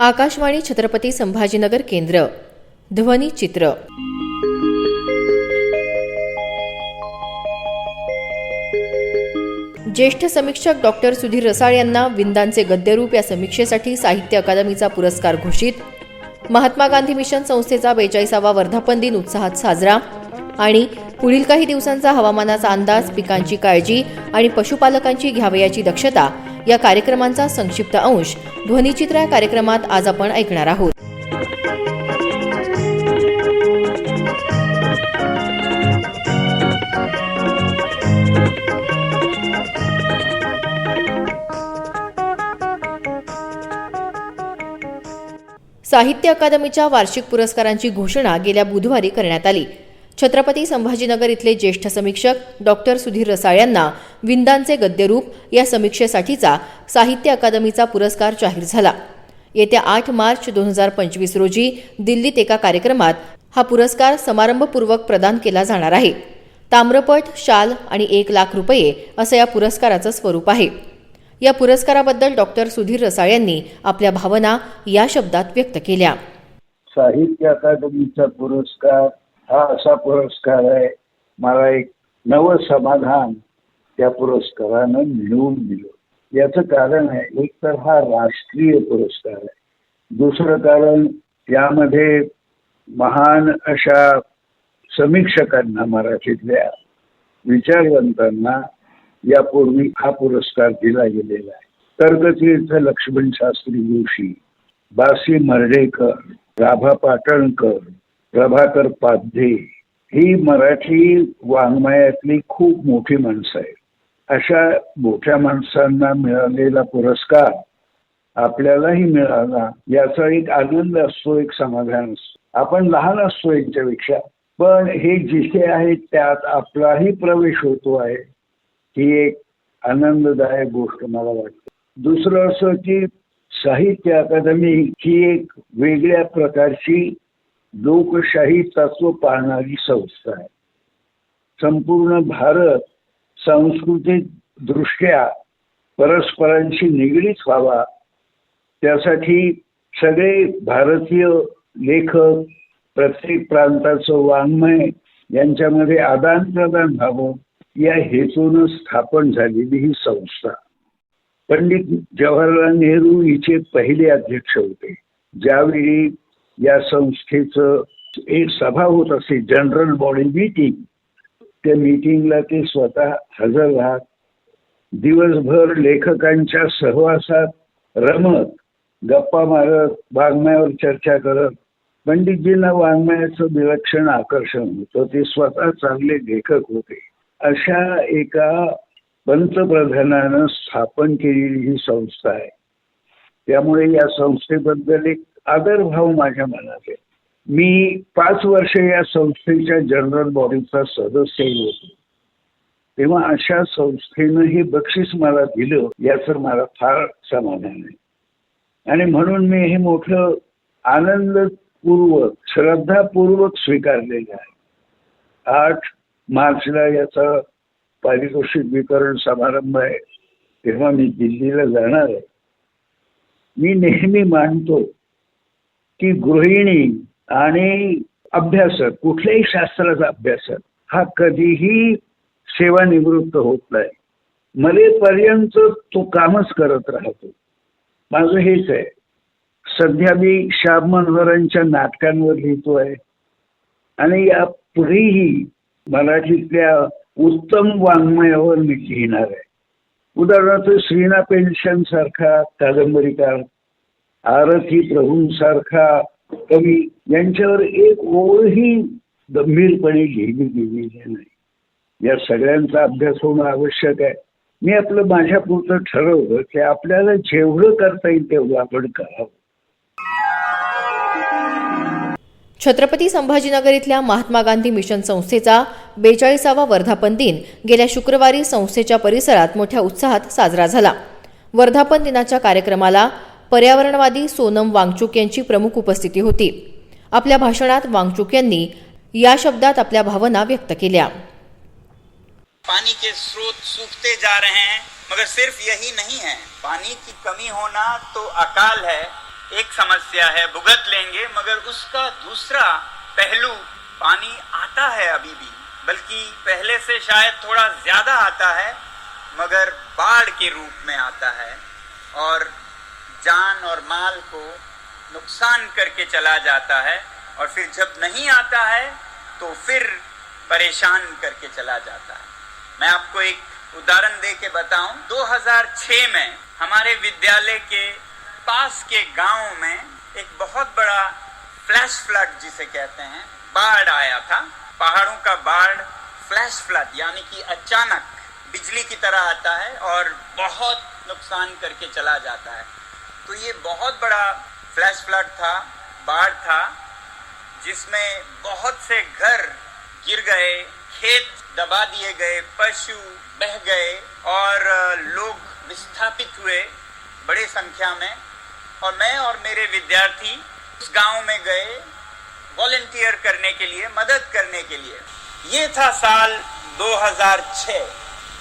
आकाशवाणी छत्रपती संभाजीनगर केंद्र ध्वनी चित्र. ज्येष्ठ समीक्षक डॉक्टर सुधीर रसाळ यांना विंदांचे गद्यरूप या समीक्षेसाठी साहित्य अकादमीचा पुरस्कार घोषित. महात्मा गांधी मिशन संस्थेचा बेचाळीसावा वर्धापन दिन उत्साहात साजरा. आणि पुढील काही दिवसांचा हवामानाचा अंदाज पिकांची काळजी आणि पशुपालकांची घ्यावयाची दक्षता या कार्यक्रमांचा संक्षिप्त अंश. ध्वनिचित्र या कार्यक्रमात आज आपण ऐकणार आहोत. साहित्य अकादमीच्या वार्षिक पुरस्कारांची घोषणा गेल्या बुधवारी करण्यात आली. छत्रपती संभाजीनगर इथले ज्येष्ठ समीक्षक डॉक्टर सुधीर रसाळ यांना विंदांचे गद्यरूप या समीक्षेसाठीचा साहित्य अकादमीचा पुरस्कार जाहीर झाला. येत्या आठ मार्च दोन हजार पंचवीस रोजी दिल्लीत एका कार्यक्रमात हा पुरस्कार समारंभपूर्वक प्रदान केला जाणार आहे. ताम्रपट शाल आणि एक लाख रुपये असं या पुरस्काराचं स्वरूप आहे. या पुरस्काराबद्दल डॉक्टर सुधीर रसाळ यांनी आपल्या भावना या शब्दात व्यक्त केल्या. साहित्य अकादमीचा पुरस्कार हा असा पुरस्कार आहे. मला एक नवं समाधान त्या पुरस्कारानं मिळवून दिलं. याचं कारण आहे एक तर हा राष्ट्रीय पुरस्कार आहे. दुसरं कारण यामध्ये महान अशा समीक्षकांना मराठीतल्या विचारवंतांना यापूर्वी हा पुरस्कार दिला गेलेला आहे. तर्कतीर्थ लक्ष्मण शास्त्री जोशी बासी मर्डेकर राभा पाटणकर प्रभाकर पाध्ये ही मराठी वाङ्मयातली खूप मोठी माणसं आहेत. अशा मोठ्या माणसांना मिळालेला पुरस्कार आपल्यालाही मिळाला याचा एक आनंद असतो एक समाधान असतो. आपण लहान असतो यांच्यापेक्षा पण हे जिथे आहेत त्यात आपलाही प्रवेश होतो आहे. ही एक आनंददायक गोष्ट मला वाटते. दुसरं असं की साहित्य अकादमी ही एक वेगळ्या प्रकारची लोकशाही तत्व पाळणारी संस्था आहे. संपूर्ण भारत सांस्कृतिक दृष्ट्या परस्परांशी निगडीत व्हावा. त्यासाठी सगळे भारतीय लेखक प्रत्येक प्रांताचं वाङ्मय यांच्यामध्ये आदान प्रदान व्हावं या हेतून स्थापन झालेली ही संस्था. पंडित जवाहरलाल नेहरू हिचे पहिले अध्यक्ष होते. ज्यावेळी या संस्थेचं एक सभा होत असे जनरल बॉडी मीटिंग त्या मीटिंगला ते स्वतः हजर राहत. दिवसभर लेखकांच्या सहवासात रमत गप्पा मारत वाङ्मयावर चर्चा करत. पंडितजींना वाङ्मयाचं विलक्षण आकर्षण होतं. ते स्वतः चांगले लेखक होते. अशा एका पंतप्रधानानं स्थापन केलेली ही संस्था आहे. त्यामुळे या संस्थेबद्दल एक आदरभाव माझ्या मनात आहे. मी पाच वर्ष या संस्थेच्या जनरल बॉडीचा सदस्यही होतो. तेव्हा अशा संस्थेनं हे बक्षीस मला दिलं याचं मला फार समाधान आहे. आणि म्हणून मी हे मोठं आनंदपूर्वक श्रद्धापूर्वक स्वीकारलेलं आहे. आठ मार्चला याचा पारितोषिक वितरण समारंभ आहे. तेव्हा मी दिल्लीला जाणार आहे. मी नेहमी मानतो की गृहिणी आणि अभ्यासक कुठल्याही शास्त्राचा अभ्यासक हा कधीही सेवानिवृत्त होत नाही. मरेपर्यंत तो कामच करत राहतो. माझं हेच आहे. सध्या मी श्याम मनोहरांच्या नाटकांवर लिहितोय. आणि या पुढेही मराठीतल्या उत्तम वाङ्मयावर मी लिहिणार आहे. उदाहरणार्थ श्रीना पेन्शन सारखा कादंबरीकार आरती प्रभूंसारखा कवी यांच्यावर एक ओळही गंभीरपणे लिहिली गेलेली नाही. या सगळ्यांचा अभ्यास होणं आवश्यक आहे. मी आपलं माझ्यापुरतं ठरवलं की आपल्याला जेवढं करता येईल तेवढं आपण करावं. छत्रपती संभाजीनगर इथल्या महात्मा गांधी मिशन संस्थेचा बेचाळीसावा वर्धापन दिन गेल्या शुक्रवारी संस्थेच्या परिसरात मोठ्या उत्साहात साजरा झाला. वर्धापन दिनाच्या कार्यक्रमाला पर्यावरणवादी सोनम वांगचूक यांची प्रमुख उपस्थिती होती. आपल्या भाषणात वांगचूक यांनी या शब्दात आपल्या भावना व्यक्त केल्या. पानी के स्रोत सूखते जा रहे हैं, मगर सिर्फ़ यही नहीं है। पानी की कमी होना तो अकाल है। एक समस्या है, भुगत लेंगे, मगर उसका दूसरा पहलू पानी आता है अभी भी। बल्कि पहले से शायद थोड़ा ज़्यादा आता है, मगर बाढ़ के रूप में आता है। और जान और माल को नुकसान करके चला जाता है और फिर जब नहीं आता है तो फिर परेशान करके चला जाता है। मैं आपको एक उदाहरण दे के बताऊँ 2006 में हमारे विद्यालय के पास के गाँव में एक बहुत बड़ा फ्लैश फ्लड जिसे कहते हैं, बाढ़ आया था। पहाड़ों का बाढ़, फ्लैश फ्लड, यानी कि अचानक बिजली की तरह आता है और बहुत नुकसान करके चला जाता है। तो ये बहुत बड़ा फ्लैश फ्लड था, बाढ़ था, जिसमें बहुत से घर गिर गए, खेत दबा दिए गए, पशु बह गए और लोग विस्थापित हुए बड़े संख्या में। और मैं और मेरे विद्यार्थी उस गाँव में गए वॉलेंटियर करने के लिए, मदद करने के लिए। ये था साल 2006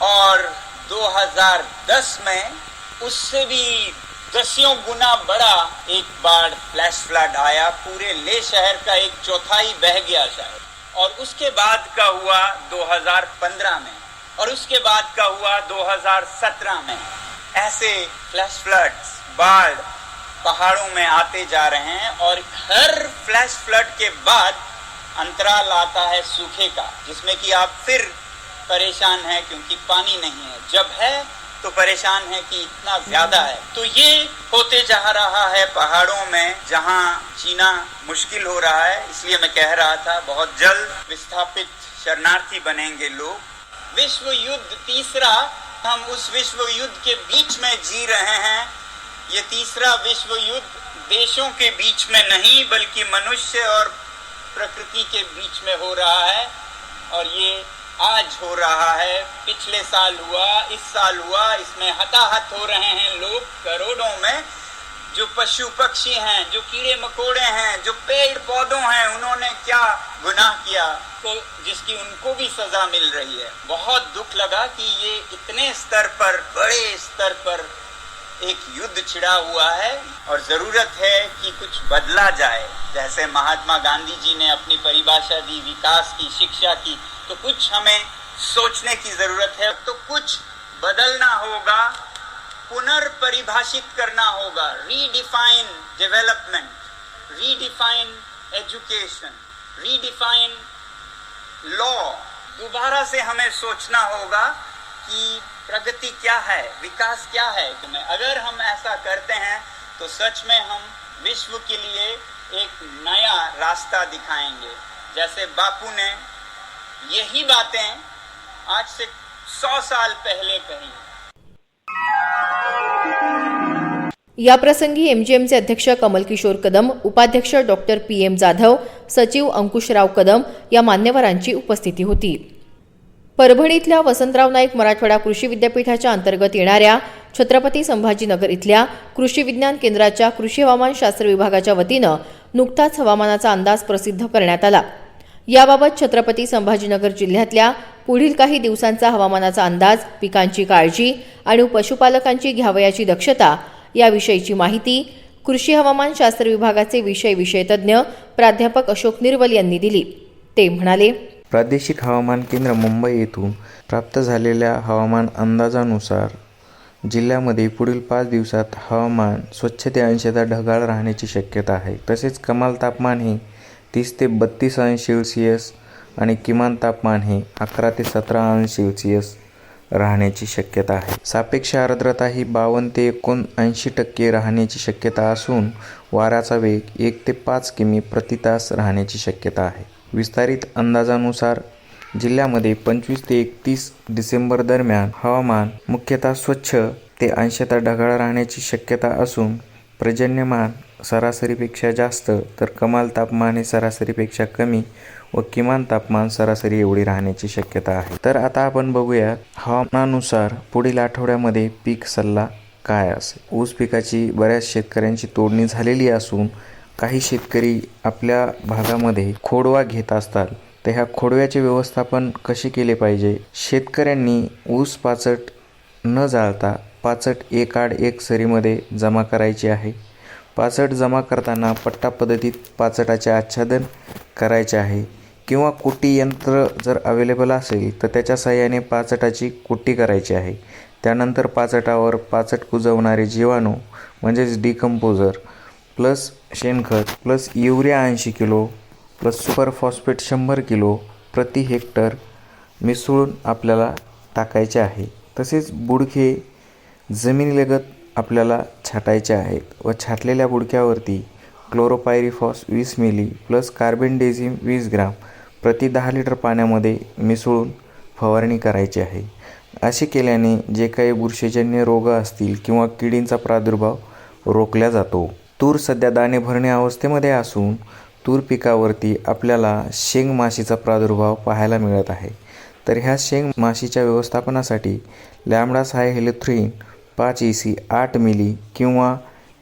और 2010 में उससे भी दसियों गुना बड़ा एक बाढ़ फ्लैश फ्लड आया, पूरे ले शहर का एक चौथाई बह गया शायद और उसके बाद का हुआ 2015 में, और उसके बाद का हुआ 2017 में। ऐसे फ्लैश फ्लड्स बाढ़ पहाड़ों में आते जा रहे हैं, और हर फ्लैश फ्लड के बाद अंतराल आता है सूखे का, जिसमें कि आप फिर परेशान है क्योंकि पानी नहीं है। जब है तो परेशान है कि इतना ज़्यादा है। तो ये होते जा रहा है पहाड़ों में, जहाँ जीना मुश्किल हो रहा है। इसलिए मैं कह रहा था, बहुत जल्द विस्थापित शरणार्थी बनेंगे लोग। विश्व युद्ध तीसरा, हम उस विश्व युद्ध के बीच में जी रहे हैं। ये तीसरा विश्व युद्ध देशों के बीच में नहीं, बल्कि मनुष्य और प्रकृति के बीच में हो रहा है। और ये आज हो रहा है, पिछले साल हुआ, इस साल हुआ, इसमें हताहत हो रहे हैं लोग करोड़ों में। जो पशु पक्षी हैं, जो कीड़े मकोड़े हैं, जो पेड़ पौधों हैं, उन्होंने क्या गुनाह किया? तो जिसकी उनको भी सजा मिल रही है। बहुत दुख लगा कि ये इतने स्तर पर, बड़े स्तर पर एक युद्ध छिड़ा हुआ है और ज़रूरत है कि कुछ बदला जाए। जैसे महात्मा गांधी जी ने अपनी परिभाषा दी, विकास की, शिक्षा की तो कुछ हमें सोचने की ज़रूरत है। तो कुछ बदलना होगा, पुनर्परिभाषित करना होगा। Redefine development redefine education redefine law दोबारा से हमें सोचना होगा कि प्रगति क्या है? विकास क्या है? तुम्हें अगर हम ऐसा करते हैं तो सच में हम विश्व के लिए एक नया रास्ता दिखाएँगे। जैसे बापू ने यही बातें आज से सौ साल पहले कही। याप्रसंगी एमजीएमचे अध्यक्ष कमल किशोर कदम, उपाध्यक्ष डॉक्टर पी एम जाधव, सचिव अंकुशराव कदम या मान्यवरांची उपस्थिती होती। परभणीतल्या वसंतराव नाईक मराठवाडा कृषी विद्यापीठाच्या अंतर्गत येणाऱ्या छत्रपती संभाजीनगर इथल्या कृषी विज्ञान केंद्राच्या कृषी हवामानशास्त्र विभागाच्या वतीनं नुकताच हवामानाचा अंदाज प्रसिद्ध करण्यात आला. याबाबत छत्रपती संभाजीनगर जिल्ह्यातल्या पुढील काही दिवसांचा हवामानाचा अंदाज पिकांची काळजी आणि पशुपालकांची घ्यावयाची दक्षता याविषयीची माहिती कृषी हवामानशास्त्र विभागाचे विषय विषयतज्ञ प्राध्यापक अशोक निर्वल यांनी दिली. ते म्हणाले प्रादेशिक हवामान केंद्र मुंबई येथून प्राप्त झालेल्या हवामान अंदाजानुसार जिल्ह्यामध्ये पुढील पाच दिवसात हवामान स्वच्छ ते अंशतः ढगाळ राहण्याची शक्यता आहे. तसेच कमाल तापमान हे तीस ते बत्तीस अंश सेल्सिअस आणि किमान तापमान हे अकरा ते सतरा अंश सेल्सिअस राहण्याची शक्यता आहे. सापेक्ष आर्द्रता ही बावन्न ते एकोणऐंशी टक्के राहण्याची शक्यता असून वाऱ्याचा वेग एक ते पाच किमी प्रति तास राहण्याची शक्यता आहे. विस्तारित अंदाजानुसार जिल्ह्यामध्ये पंचवीस ते एकतीस डिसेंबर दरम्यान हवामान मुख्यतः स्वच्छ ते अंशतः ढगाळ राहण्याची शक्यता असून पर्जन्यमान सरासरीपेक्षा जास्त तर कमाल तापमान हे सरासरीपेक्षा कमी व किमान तापमान सरासरी एवढी राहण्याची शक्यता आहे. तर आता आपण बघूया हवामानानुसार पुढील आठवड्यामध्ये पीक सल्ला काय असेल? ऊस पिकाची बऱ्याच शेतकऱ्यांची तोडणी झालेली असून काही शेतकरी आपल्या भागामध्ये खोडवा घेत असतात. तर ह्या खोडव्याचे व्यवस्थापन कसे केले पाहिजे? शेतकऱ्यांनी ऊस पाचट न जाळता पाचट एक आड एक सरीमध्ये जमा करायची आहे. पाचट जमा करताना पट्टा पद्धतीत पाचटाचे आच्छादन करायचे आहे. किंवा कुट्टी यंत्र जर अवेलेबल असेल तर त्याच्या साहाय्याने पाचटाची कुट्टी करायची आहे. त्यानंतर पाचटावर पाचट कुजवणारे जीवाणू म्हणजेच डिकम्पोजर प्लस शेणखत प्लस युरिया ऐंशी किलो प्लस सुपर फॉस्फेट शंभर किलो प्रति हेक्टर मिसळून आपल्याला टाकायचे आहे. तसेच बुडके जमिनीलगत आपल्याला छाटायचे आहेत व छाटलेल्या बुडक्यावरती क्लोरोपायरिफॉस वीस मिली प्लस कार्बेंडेझिम वीस ग्राम प्रति दहा लिटर पाण्यामध्ये मिसळून फवारणी करायची आहे. असे केल्याने जे काही बुरशीजन्य रोग असतील किंवा किडींचा प्रादुर्भाव रोखला जातो. तूर सध्या दाणे भरणे अवस्थेमध्ये असून तूर पिकावरती आपल्याला शेंग माशीचा प्रादुर्भाव पाहायला मिळत आहे. तर ह्या शेंग माशीच्या व्यवस्थापनासाठी लॅमडास हाय हेलिथ्रीन पाच ई सी आठ मिली किंवा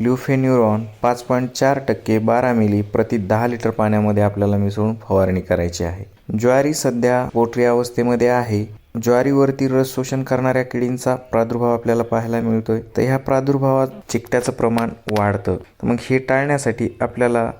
ल्युफेन्युरॉन पाच पॉईंट चार टक्के बारा मिली प्रति दहा लिटर पाण्यामध्ये आपल्याला मिसळून फवारणी करायची आहे. ज्वारी सध्या पोटरी अवस्थेमध्ये आहे. ज्वारीवरती रस शोषण करणाऱ्या किडींचा प्रादुर्भाव आपल्याला पाहायला मिळतोय. तर ह्या प्रादुर्भावात चिकट्याचं प्रमाण वाढतं. मग हे टाळण्यासाठी आपल्याला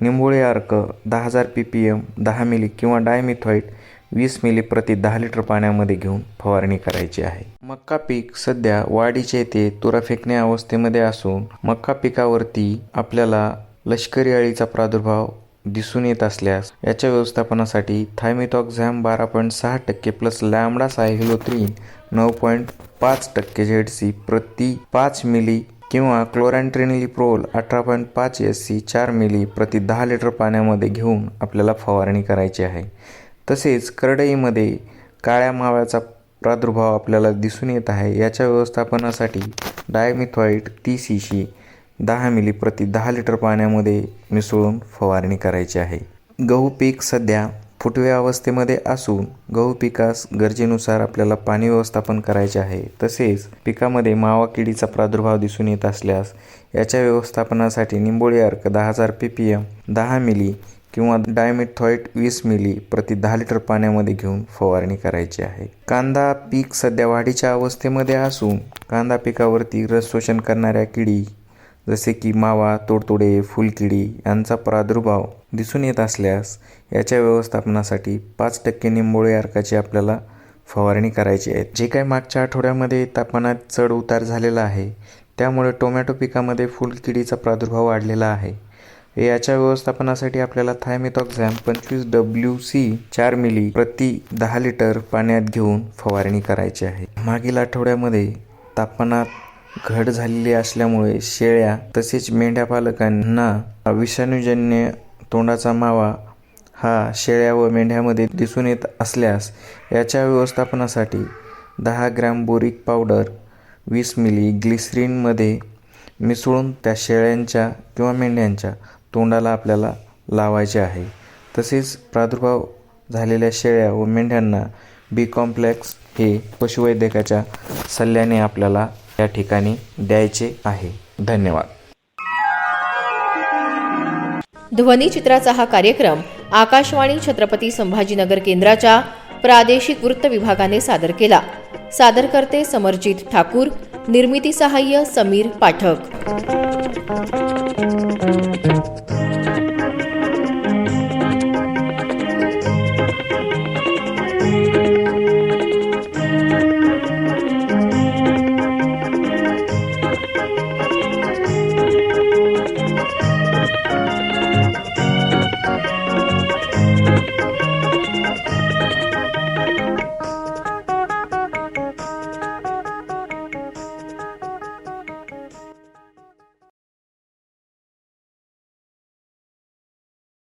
निंबोळी अर्क दहा हजार पी पी एम दहा मिली किंवा डायमिथॉईट वीस मिली प्रति दहा लिटर पाण्यामध्ये घेऊन फवारणी करायची आहे. मक्का पीक सध्या वाढीचे ते तुरा फेकण्या अवस्थेमध्ये असून मक्का पिकावरती आपल्याला लष्करी अळीचा प्रादुर्भाव दिसून येत असल्यास याच्या व्यवस्थापनासाठी थायमेथॉक्झॅम बारा पॉईंट सहा टक्के प्लस लॅमडा सायहिलोत्रीन नऊ पॉईंट पाच टक्के झेड सी प्रति पाच मिली किंवा क्लोरॅन्ट्रेनिलिप्रोल अठरा पॉईंट पाच एस सी चार मिली प्रति दहा लिटर पाण्यामध्ये घेऊन आपल्याला फवारणी करायची आहे. तसेच करडईमध्ये काळ्या माव्याचा प्रादुर्भाव आपल्याला दिसून येत आहे. याच्या व्यवस्थापनासाठी डायमिथॉईट तीस सी दहा मिली प्रति दहा लिटर पाण्यामध्ये मिसळून फवारणी करायची आहे. गहू पीक सध्या फुटव्या अवस्थेमध्ये असून गहू पिकास गरजेनुसार आपल्याला पाणी व्यवस्थापन करायचे आहे. तसेच पिकामध्ये मावा किडीचा प्रादुर्भाव दिसून येत असल्यास याच्या व्यवस्थापनासाठी निंबोळी अर्क दहा हजार पी पी एम दहा मिली किंवा डायमिथॉईट वीस मिली प्रति दहा लिटर पाण्यामध्ये घेऊन फवारणी करायची आहे. कांदा पीक सध्या वाढीच्या अवस्थेमध्ये असून कांदा पिकावरती रस शोषण करणाऱ्या किडी जसे की मावा तोडतोडे फुलकिडी यांचा प्रादुर्भाव दिसून येत असल्यास याच्या व्यवस्थापनासाठी पाच टक्के निंबोळी अर्काची आपल्याला फवारणी करायची आहे. जे काही मागच्या आठवड्यामध्ये तापमानात चढ उतार झालेला आहे त्यामुळे टोमॅटो पिकामध्ये फुलकिडीचा प्रादुर्भाव वाढलेला आहे. याच्या व्यवस्थापनासाठी आपल्याला थायमेथॉक्झॅम पंचवीस डब्ल्यू सी चार मिली प्रति दहा लिटर पाण्यात घेऊन फवारणी करायची आहे. मागील आठवड्यामध्ये तापमानात घट झालेली असल्यामुळे शेळ्या तसेच मेंढ्या पालकांना विषाणूजन्य तोंडाचा मावा हा शेळ्या व मेंढ्यामध्ये दिसून येत असल्यास याच्या व्यवस्थापनासाठी दहा ग्रॅम बोरिक पावडर वीस मिली ग्लिसरीनमध्ये मिसळून त्या शेळ्यांच्या किंवा मेंढ्यांच्या तोंडाला आपल्याला लावायचे आहे. तसेच प्रादुर्भाव झालेल्या शेळ्या व मेंढ्यांना बी कॉम्प्लेक्स हे पशुवैद्यकाच्या सल्ल्याने आपल्याला या ठिकाणी द्यायचे आहे. धन्यवाद. ध्वनिचित्राचा हा कार्यक्रम आकाशवाणी छत्रपती संभाजीनगर केंद्राच्या प्रादेशिक वृत्त विभागाने सादर केला. सादरकर्ते समरजित ठाकूर निर्मिती सहाय्य समीर पाठक.